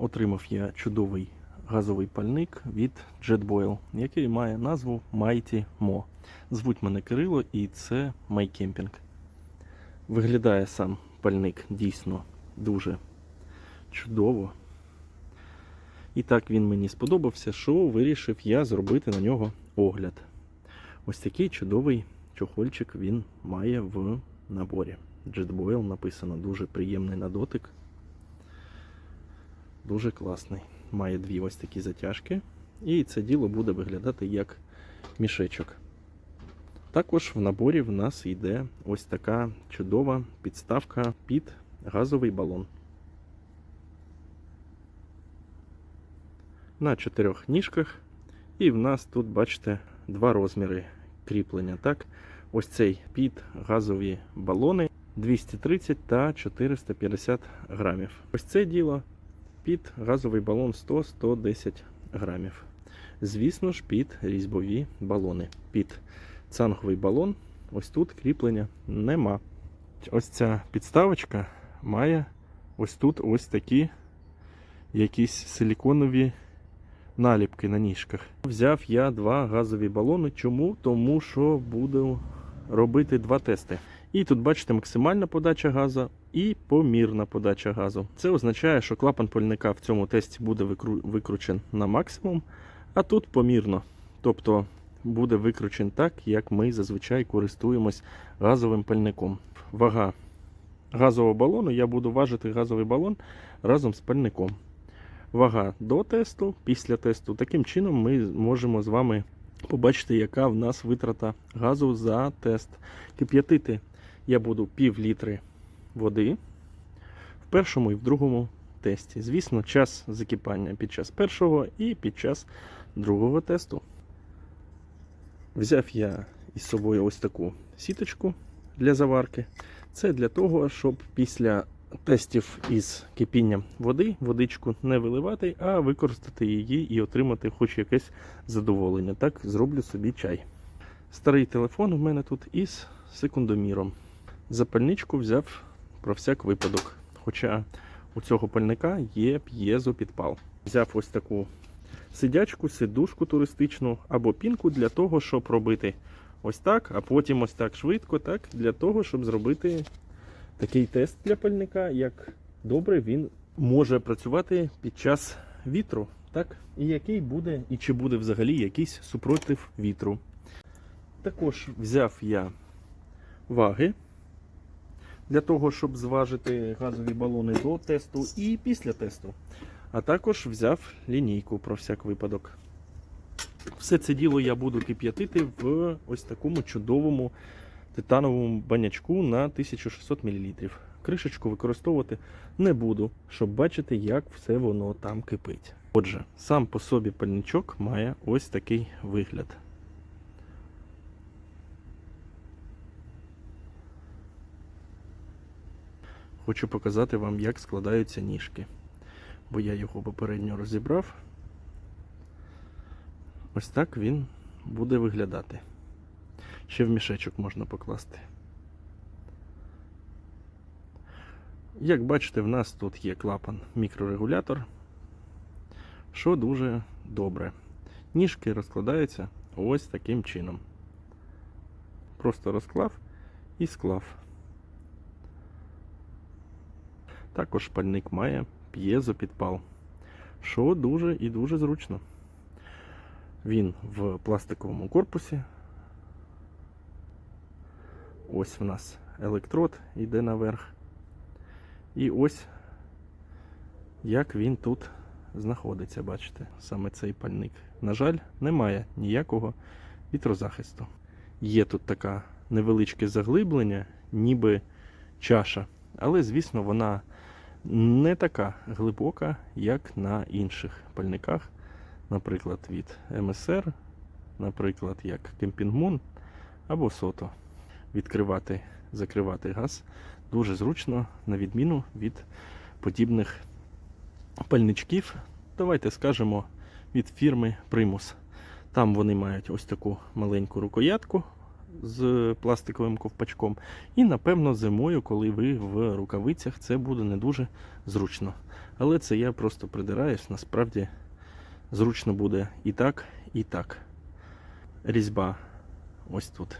Отримав я чудовий газовий пальник від JetBoil, який має назву Mighty Mo. Звуть мене Кирило і це MyCamping. Виглядає сам пальник дійсно дуже чудово. І так він мені сподобався, що вирішив я зробити на нього огляд. Ось такий чудовий чохольчик він має в наборі. JetBoil написано дуже приємний на дотик. Дуже класний. Має дві ось такі затяжки. І це діло буде виглядати як мішечок. Також в наборі в нас йде ось така чудова підставка під газовий балон. На чотирьох ніжках. І в нас тут, бачите, два розміри кріплення. Так, ось цей під газові балони 230 та 450 грамів. Ось це діло під газовий балон 100-110 грамів. Звісно ж, під різьбові балони. Під цанговий балон, ось тут кріплення нема. Ось ця підставочка має ось тут ось такі якісь силіконові наліпки на ніжках. Взяв я два газові балони. Чому? Тому що буду робити два тести. І тут бачите максимальна подача газу і помірна подача газу. Це означає, що клапан пальника в цьому тесті буде викру... викручен на максимум, а тут помірно. Тобто буде викручен так, як ми зазвичай користуємось газовим пальником. Вага газового балону, я буду важити газовий балон разом з пальником. Вага до тесту, після тесту. Таким чином ми можемо з вами побачити, яка в нас витрата газу за тест. Кип'ятити я буду пів літри води в першому і в другому тесті. Звісно, час закипання під час першого і під час другого тесту. Взяв я із собою ось таку сіточку для заварки. Це для того, щоб після тестів із кипінням води, водичку не виливати, а використати її і отримати хоч якесь задоволення. Так зроблю собі чай. Старий телефон у мене тут із секундоміром. Запальничку взяв про всяк випадок. Хоча у цього пальника є п'єзопідпал. Взяв ось таку сидячку, сидушку туристичну або пінку для того, щоб робити ось так, а потім ось так швидко, так, для того, щоб зробити такий тест для пальника, як добре він може працювати під час вітру, так? І який буде, і чи буде взагалі якийсь супротив вітру. Також взяв я ваги для того, щоб зважити газові балони до тесту і після тесту. А також взяв лінійку про всяк випадок. Все це діло я буду кип'ятити в ось такому чудовому титановому банячку на 1600 мл. Кришечку використовувати не буду, щоб бачити, як все воно там кипить. Отже, сам по собі пальничок має ось такий вигляд. Хочу показати вам, як складаються ніжки, бо я його попередньо розібрав. Ось так він буде виглядати. Ще в мішечок можна покласти. Як бачите, в нас тут є клапан мікрорегулятор, що дуже добре. Ніжки розкладаються ось таким чином. Просто розклав і склав. Також пальник має п'єзопідпал, що дуже і дуже зручно. Він в пластиковому корпусі. Ось в нас електрод йде наверх. І ось як він тут знаходиться, бачите, саме цей пальник. На жаль, немає ніякого вітрозахисту. Є тут така невеличке заглиблення, ніби чаша, але, звісно, вона не така глибока, як на інших пальниках, наприклад, від МСР, наприклад, як Кемпінгмун або Сото. Відкривати, закривати газ дуже зручно, на відміну від подібних пальничків. Давайте скажемо від фірми Primus. Там вони мають ось таку маленьку рукоятку з пластиковим ковпачком. І, напевно, зимою, коли ви в рукавицях, це буде не дуже зручно. Але це я просто придираюсь, насправді зручно буде і так, і так. Різьба ось тут.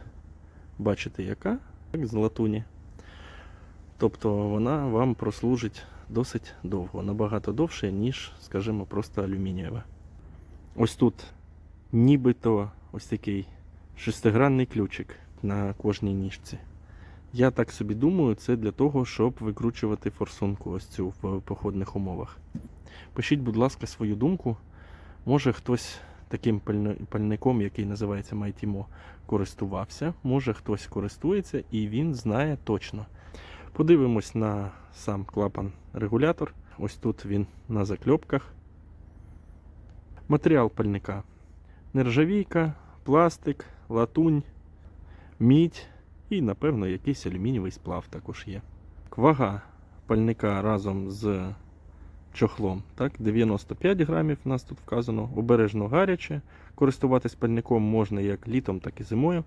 Бачите, яка? Як з латуні. Тобто вона вам прослужить досить довго, набагато довше, ніж, скажімо, просто алюмінієва. Ось тут нібито ось такий шестигранний ключик на кожній ніжці. Я так собі думаю, це для того, щоб викручувати форсунку ось цю в походних умовах. Пишіть, будь ласка, свою думку. Може хтось таким пальником, який називається Майтімо, користувався, може хтось користується і він знає точно. Подивимось на сам клапан-регулятор. Ось тут він на закльопках. Матеріал пальника. Нержавійка, пластик, латунь, мідь і, напевно, якийсь алюмінієвий сплав також є. Вага пальника разом з чохлом. Так, 95 грамів у нас тут вказано. Обережно гаряче. Користуватись пальником можна як літом, так і зимою.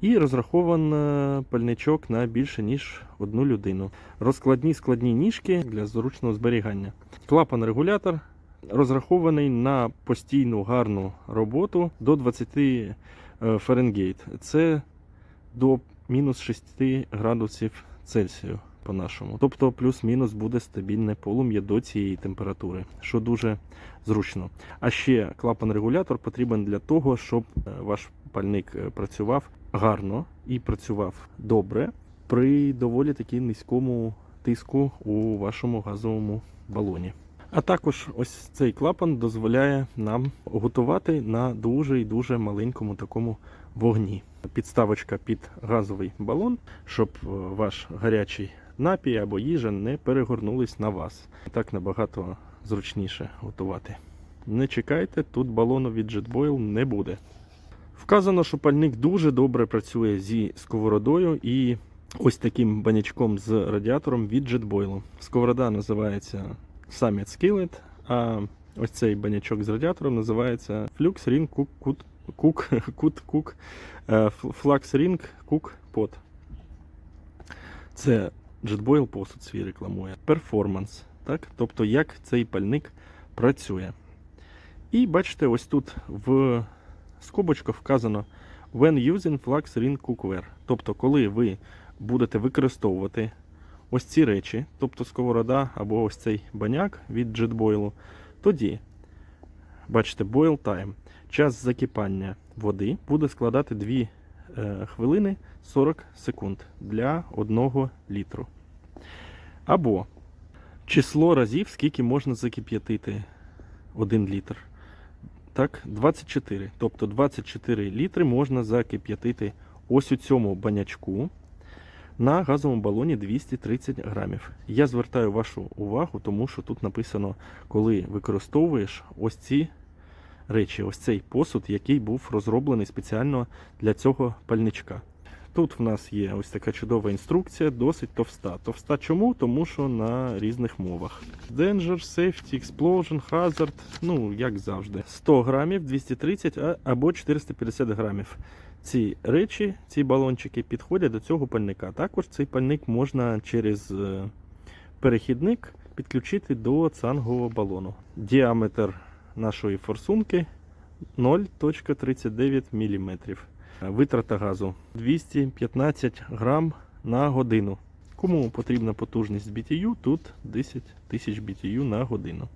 І розрахован е, пальничок на більше, ніж одну людину. Розкладні складні ніжки для зручного зберігання. Клапан-регулятор розрахований на постійну гарну роботу до 20 е, Фаренгейт. Це до мінус 6 градусів Цельсію по-нашому. Тобто плюс-мінус буде стабільне полум'я до цієї температури, що дуже зручно. А ще клапан-регулятор потрібен для того, щоб е, ваш пальник е, працював гарно і працював добре при доволі таки низькому тиску у вашому газовому балоні. А також ось цей клапан дозволяє нам готувати на дуже і дуже маленькому такому вогні. Підставочка під газовий балон, щоб е, ваш гарячий напій або їжа не перегорнулись на вас. Так набагато зручніше готувати. Не чекайте, тут балону від JetBoil не буде. Вказано, що пальник дуже добре працює зі сковородою і ось таким банячком з радіатором від JetBoil. Сковорода називається Summit Skillet, а ось цей банячок з радіатором називається Flux Ring Cook Cook Cook е, Flux Ring Cook Pot. Це JetBoil посуд свій рекламує. Перформанс. Так? Тобто, як цей пальник працює. І бачите, ось тут в скобочках вказано When using Flux Ring Cookware. Тобто, коли ви будете використовувати ось ці речі, тобто сковорода або ось цей баняк від JetBoil, тоді, бачите, boil time. Час закипання води буде складати 2 е, хвилини 40 секунд для 1 літру. Або число разів, скільки можна закип'ятити 1 літр. Так, 24. Тобто 24 літри можна закип'ятити ось у цьому банячку на газовому балоні 230 грамів. Я звертаю вашу увагу, тому що тут написано, коли використовуєш ось ці речі, ось цей посуд, який був розроблений спеціально для цього пальничка. Тут в нас є ось така чудова інструкція, досить товста. Товста чому? Тому що на різних мовах. Danger, Safety, Explosion, Hazard, ну, як завжди. 100 грамів, 230 або 450 грамів. Ці речі, ці балончики підходять до цього пальника. Також цей пальник можна через е, перехідник підключити до цангового балону. Діаметр нашої форсунки 0,39 мм. Витрата газу 215 грам на годину. Кому потрібна потужність BTU, тут 10 тисяч BTU на годину.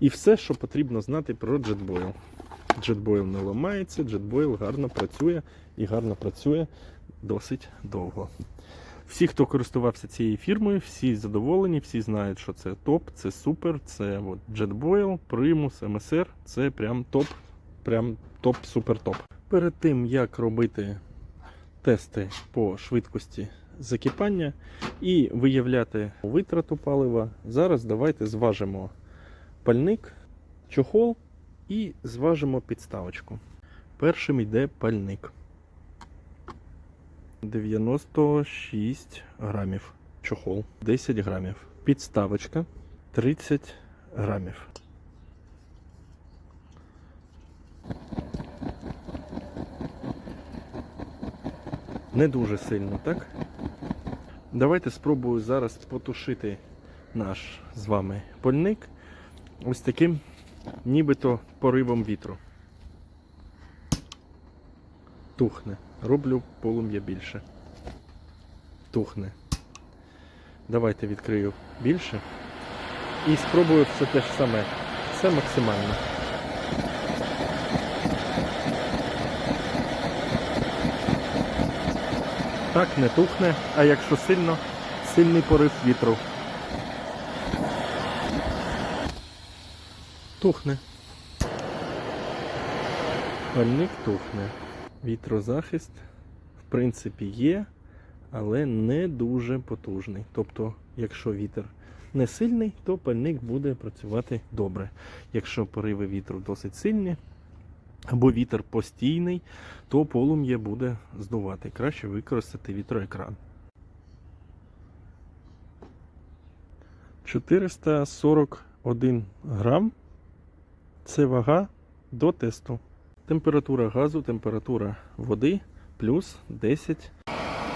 І все, що потрібно знати про JetBoil. JetBoil не ламається, JetBoil гарно працює і гарно працює досить довго. Всі, хто користувався цією фірмою, всі задоволені, всі знають, що це топ, це супер, це от JetBoil, Primus, MSR, це прям топ, прям топ, супер топ. Перед тим, як робити тести по швидкості закипання і виявляти витрату палива, зараз давайте зважимо пальник, чохол і зважимо підставочку. Першим йде пальник. 96 грамів. Чохол 10 грамів. Підставочка 30 грамів. Не дуже сильно, так? Давайте спробую зараз потушити наш з вами пальник ось таким нібито поривом вітру. Тухне. Роблю полум'я більше. Тухне. Давайте відкрию більше. І спробую все те ж саме. Все максимально. Так, не тухне, а якщо сильно, сильний порив вітру. Тухне. Пальник тухне. Вітрозахист, в принципі, є, але не дуже потужний. Тобто, якщо вітер не сильний, то пальник буде працювати добре. Якщо пориви вітру досить сильні, або вітер постійний, то полум'я буде здувати. Краще використати вітроекран. 441 грам це вага до тесту. Температура газу, температура води плюс 10.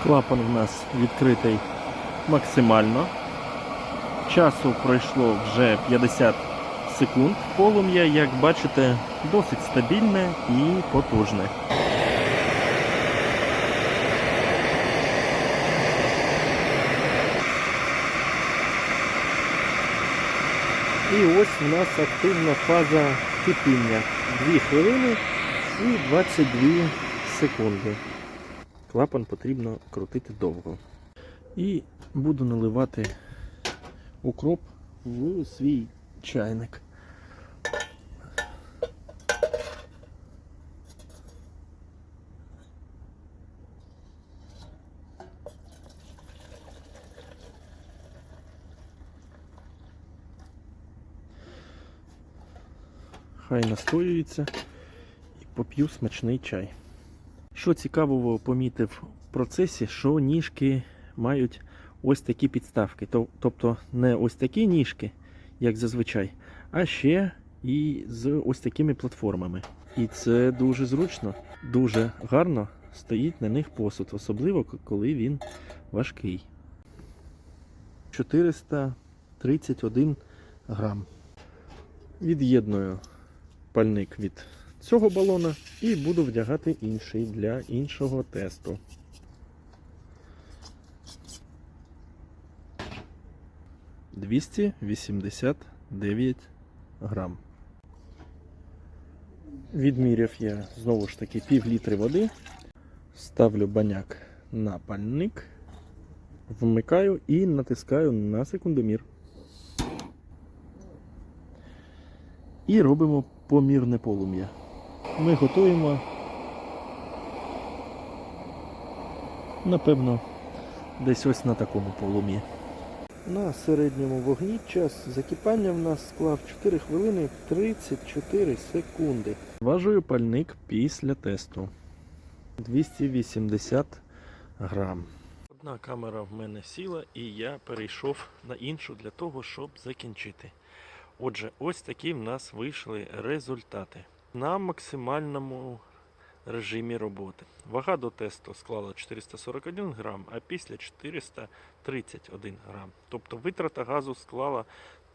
Клапан в нас відкритий максимально. Часу пройшло вже 50 секунд. Полум'я, як бачите, досить стабільне і потужне. І ось у нас активна фаза кипіння. 2 хвилини і 22 секунди. Клапан потрібно крутити довго. І буду наливати укроп в свій чайник. Хай настоюється і поп'ю смачний чай. Що цікавого помітив в процесі, що ніжки мають ось такі підставки. Тобто не ось такі ніжки, як зазвичай, а ще і з ось такими платформами. І це дуже зручно, дуже гарно стоїть на них посуд, особливо коли він важкий. 431 грам. Від'єдную пальник від цього балона і буду вдягати інший для іншого тесту. Двісті вісімдесят дев'ять грам. Відміряв я знову ж таки пів літри води. Ставлю баняк на пальник, вмикаю і натискаю на секундомір. І робимо помірне полум'я. Ми готуємо, напевно, десь ось на такому полум'ї. На середньому вогні час закипання в нас склав 4 хвилини 34 секунди. Важую пальник після тесту. 280 грам. Одна камера в мене сіла, і я перейшов на іншу для того, щоб закінчити. Отже, ось такі в нас вийшли результати. На максимальному режимі роботи. Вага до тесту склала 441 грам, а після 431 грам. Тобто витрата газу склала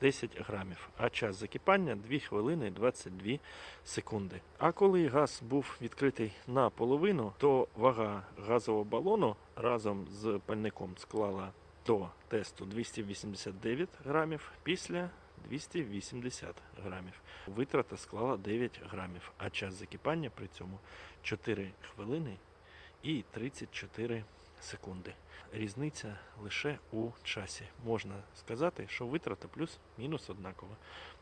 10 грамів, а час закипання 2 хвилини 22 секунди. А коли газ був відкритий наполовину, то вага газового балону разом з пальником склала до тесту 289 грамів, після 280 грамів. Витрата склала 9 грамів, а час закипання при цьому 4 хвилини і 34 секунди. Різниця лише у часі. Можна сказати, що витрата плюс-мінус однакова.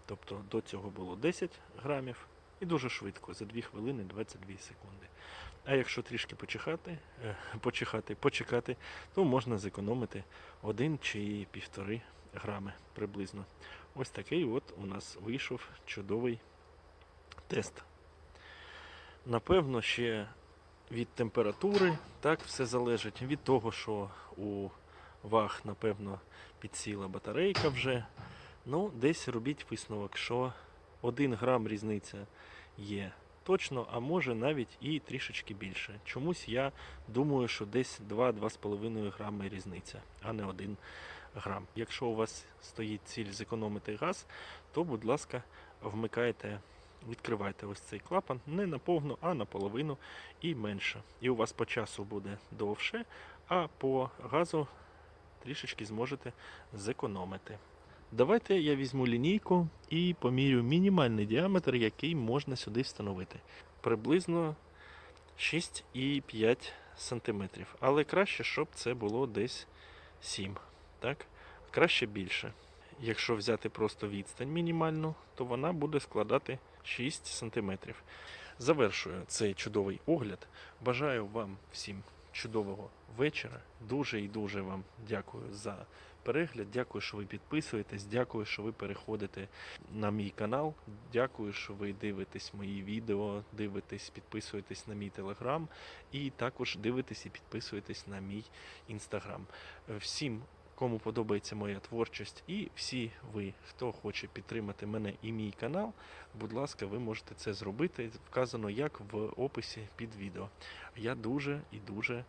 Тобто до цього було 10 грамів і дуже швидко, за 2 хвилини 22 секунди. А якщо трішки почихати, е, почихати, почекати, то можна зекономити 1 чи півтори грами приблизно. Ось такий от у нас вийшов чудовий тест. Напевно, ще від температури, так все залежить від того, що у ваг, напевно, підсіла батарейка вже. Ну, десь робіть висновок, що 1 грам різниця є точно, а може навіть і трішечки більше. Чомусь я думаю, що десь 2-2,5 грами різниця, а не 1 грам. Якщо у вас стоїть ціль зекономити газ, то, будь ласка, вмикайте, відкривайте ось цей клапан не на повну, а наполовину і менше. І у вас по часу буде довше, а по газу трішечки зможете зекономити. Давайте я візьму лінійку і помірю мінімальний діаметр, який можна сюди встановити. Приблизно 6,5 см. Але краще, щоб це було десь 7. Так? Краще більше. Якщо взяти просто відстань мінімальну, то вона буде складати 6 см. Завершую цей чудовий огляд. Бажаю вам всім чудового вечора. Дуже і дуже вам дякую за перегляд. Дякую, що ви підписуєтесь. Дякую, що ви переходите на мій канал. Дякую, що ви дивитесь мої відео, дивитесь, підписуєтесь на мій телеграм і також дивитесь і підписуєтесь на мій інстаграм. Всім. Кому подобається моя творчість, і всі ви, хто хоче підтримати мене і мій канал, будь ласка, ви можете це зробити. Вказано як в описі під відео. Я дуже і дуже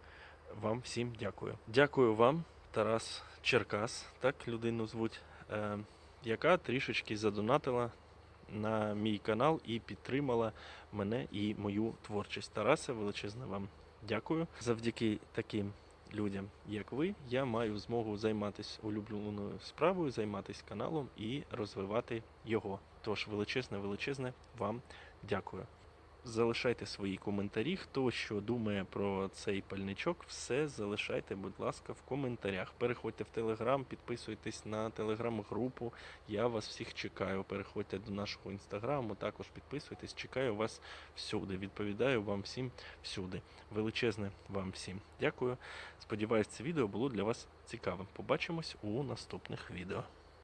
вам всім дякую. Дякую вам, Тарас Черкас, так людину звуть, е, яка трішечки задонатила на мій канал і підтримала мене і мою творчість. Тарасе, величезне вам дякую. Завдяки таким людям, як ви, я маю змогу займатися улюбленою справою, займатися каналом і розвивати його. Тож величезне, величезне вам дякую. Залишайте свої коментарі. Хто що думає про цей пальничок, все залишайте, будь ласка, в коментарях. Переходьте в Телеграм, підписуйтесь на телеграм-групу. Я вас всіх чекаю. Переходьте до нашого інстаграму, також підписуйтесь. Чекаю вас всюди. Відповідаю вам всім всюди. Величезне вам всім дякую. Сподіваюсь, це відео було для вас цікавим. Побачимось у наступних відео.